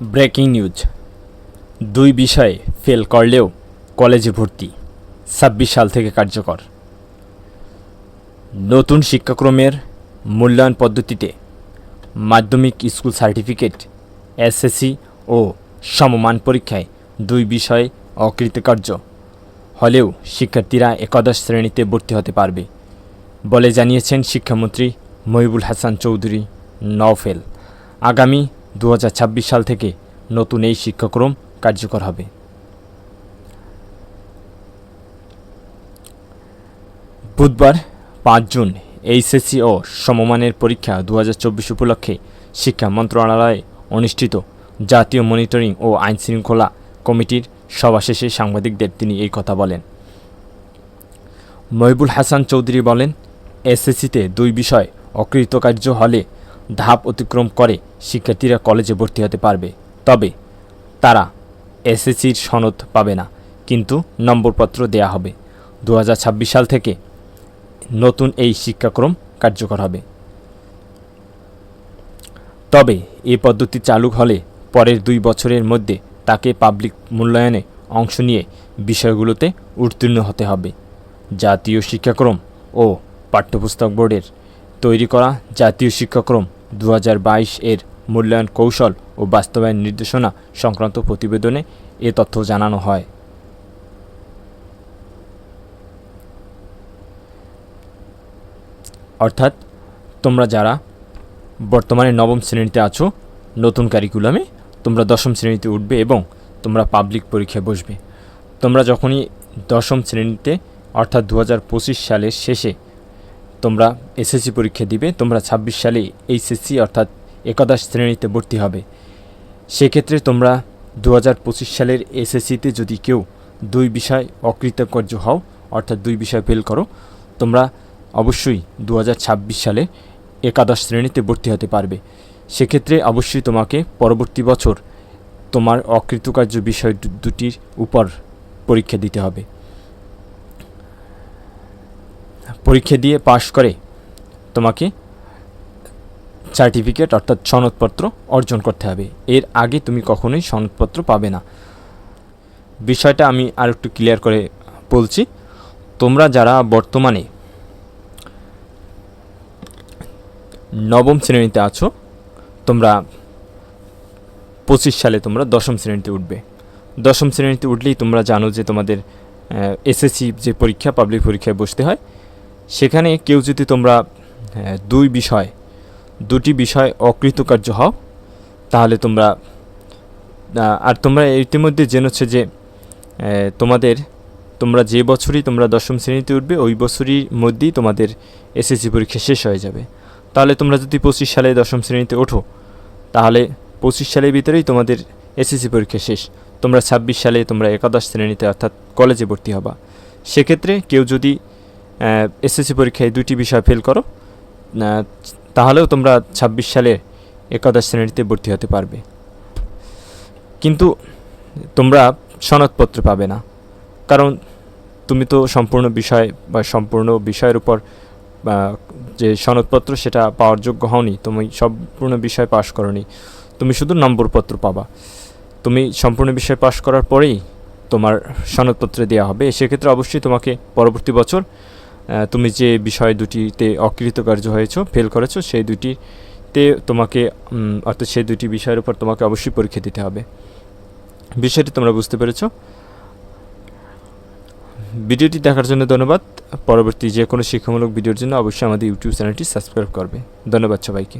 Breaking news. দুই বিষয়ে fail করলেও কলেজে ভর্তি, ছাব্বিশ সাল থেকে কার্যকর। নতুন শিক্ষাক্রমের মূল্যায়ন পদ্ধতিতে মাধ্যমিক স্কুল সার্টিফিকেট, এসএসসি ও সমমান পরীক্ষায় দুই বিষয়ে অকৃতকার্য। হলেও শিক্ষার্থীরা একাদশ শ্রেণীতে ভর্তি হতে পারবে বলে জানিয়েছেন শিক্ষামন্ত্রী মহিবুল হাসান চৌধুরী, নওফেল। আগামী দু হাজার ছাব্বিশ সাল থেকে নতুন এই শিক্ষাক্রম কার্যকর হবে। বুধবার পাঁচ জুন এইচএসসি ও সমমানের পরীক্ষা দু হাজার চব্বিশ উপলক্ষে শিক্ষা মন্ত্রণালয়ে অনুষ্ঠিত জাতীয় মনিটরিং ও আইন শৃঙ্খলা কমিটির সভা শেষে সাংবাদিকদের তিনি এই কথা বলেন। মহিবুল হাসান চৌধুরী বলেন, এসএসসিতে দুই বিষয় অকৃতকার্য হলে ধাপ অতিক্রম করে শিক্ষার্থীরা কলেজে ভর্তি হতে পারবে। তবে তারা এসএসসির সনদ পাবে না, কিন্তু নম্বরপত্র দেয়া হবে। দু হাজার ছাব্বিশ সাল থেকে নতুন এই শিক্ষাক্রম কার্যকর হবে। তবে এই পদ্ধতি চালু হলে পরের দুই বছরের মধ্যে তাকে পাবলিক মূল্যায়নে অংশ নিয়ে বিষয়গুলোতে উত্তীর্ণ হতে হবে। জাতীয় শিক্ষাক্রম ও পাঠ্যপুস্তক বোর্ডের তৈরি করা জাতীয় শিক্ষাক্রম দু হাজার বাইশ এর মূল্যায়ন কৌশল ও বাস্তবায়ন নির্দেশনা সংক্রান্ত প্রতিবেদনে এ তথ্য জানানো হয়। অর্থাৎ তোমরা যারা বর্তমানে নবম শ্রেণীতে আছো, নতুন কারিকুলামে তোমরা দশম শ্রেণীতে উঠবে এবং তোমরা পাবলিক পরীক্ষায় বসবে। তোমরা যখনই দশম শ্রেণীতে, অর্থাৎ দু হাজার পঁচিশ সালের শেষে তোমরা এসএসসি পরীক্ষা দিবে, তোমরা ছাব্বিশ সালে এইচএসসি অর্থাৎ একাদশ শ্রেণীতে ভর্তি হবে। সেক্ষেত্রে তোমরা দু হাজার পঁচিশ সালের এসএসসিতে যদি কেউ দুই বিষয় অকৃতকার্য হও, অর্থাৎ দুই বিষয় ফেল করো, তোমরা অবশ্যই দু হাজার ছাব্বিশ সালে একাদশ শ্রেণীতে ভর্তি হতে পারবে। সেক্ষেত্রে অবশ্যই তোমাকে পরবর্তী বছর তোমার অকৃতকার্য বিষয় দুটির উপর পরীক্ষা দিতে হবে। পরীক্ষা দিয়ে পাশ করে তোমাকে সার্টিফিকেট অর্থাৎ সনদপত্র অর্জন করতে হবে। এর আগে তুমি কখনোই সনদপত্র পাবে না। বিষয়টা আমি আর একটু ক্লিয়ার করে বলছি। তোমরা যারা বর্তমানে নবম শ্রেণীতে আছো, তোমরা পঁচিশ সালে তোমরা দশম শ্রেণীতে উঠবে। দশম শ্রেণীতে উঠলেই তোমরা জানো যে তোমাদের এসএসসি যে পরীক্ষা পাবলিক পরীক্ষায় বসতে হয় সেখানে কেউ যদি তোমরা দুই বিষয়, দুটি বিষয় অকৃতকার্য হও, তাহলে তোমরা আর তোমরা ইতিমধ্যে জেনেছো যে তোমাদের, তোমরা যে বছরই তোমরা দশম শ্রেণীতে উঠবে, ওই বছরই মধ্যেই তোমাদের এসএসসি পরীক্ষা শেষ হয়ে যাবে। তাহলে তোমরা যদি পঁচিশ সালে দশম শ্রেণীতে ওঠো, তাহলে পঁচিশ সালের ভিতরেই তোমাদের এসএসসি পরীক্ষা শেষ। তোমরা ছাব্বিশ সালে তোমরা একাদশ শ্রেণীতে অর্থাৎ কলেজে ভর্তি হবা। সেক্ষেত্রে কেউ যদি এসএসসি পরীক্ষায় দুটি বিষয় ফেল করো। তাহলেও তোমরা ছাব্বিশ সালে একাদশ শ্রেণীতে ভর্তি হতে পারবে। কিন্তু তোমরা সনদপত্র পাবে না। কারণ তুমি তো সম্পূর্ণ বিষয় বা সম্পূর্ণ বিষয়ের উপর যে সনদপত্র সেটা পাওয়ার যোগ্য হওনি, তুমি সম্পূর্ণ বিষয় পাশ করনি। তুমি শুধু নম্বরপত্র পাবা। তুমি সম্পূর্ণ বিষয় পাশ করার পরেই তোমার সনদপত্রে দেওয়া হবে। সেক্ষেত্রে অবশ্যই তোমাকে পরবর্তী বছর তুমি যে বিষয় দুটিতে অকৃতকার্য হয়েছ ফেল করেছ, সেই দুটিতে তোমাকে অর্থাৎ সেই দুটি বিষয়ের উপর তোমাকে অবশ্যই পরীক্ষা দিতে হবে। বিষয়টি তোমরা বুঝতে পেরেছ। ভিডিওটি দেখার জন্য ধন্যবাদ। পরবর্তী যে কোনো শিক্ষামূলক ভিডিওর জন্য অবশ্যই আমাদের ইউটিউব চ্যানেলটি সাবস্ক্রাইব করবে। ধন্যবাদ সবাইকে।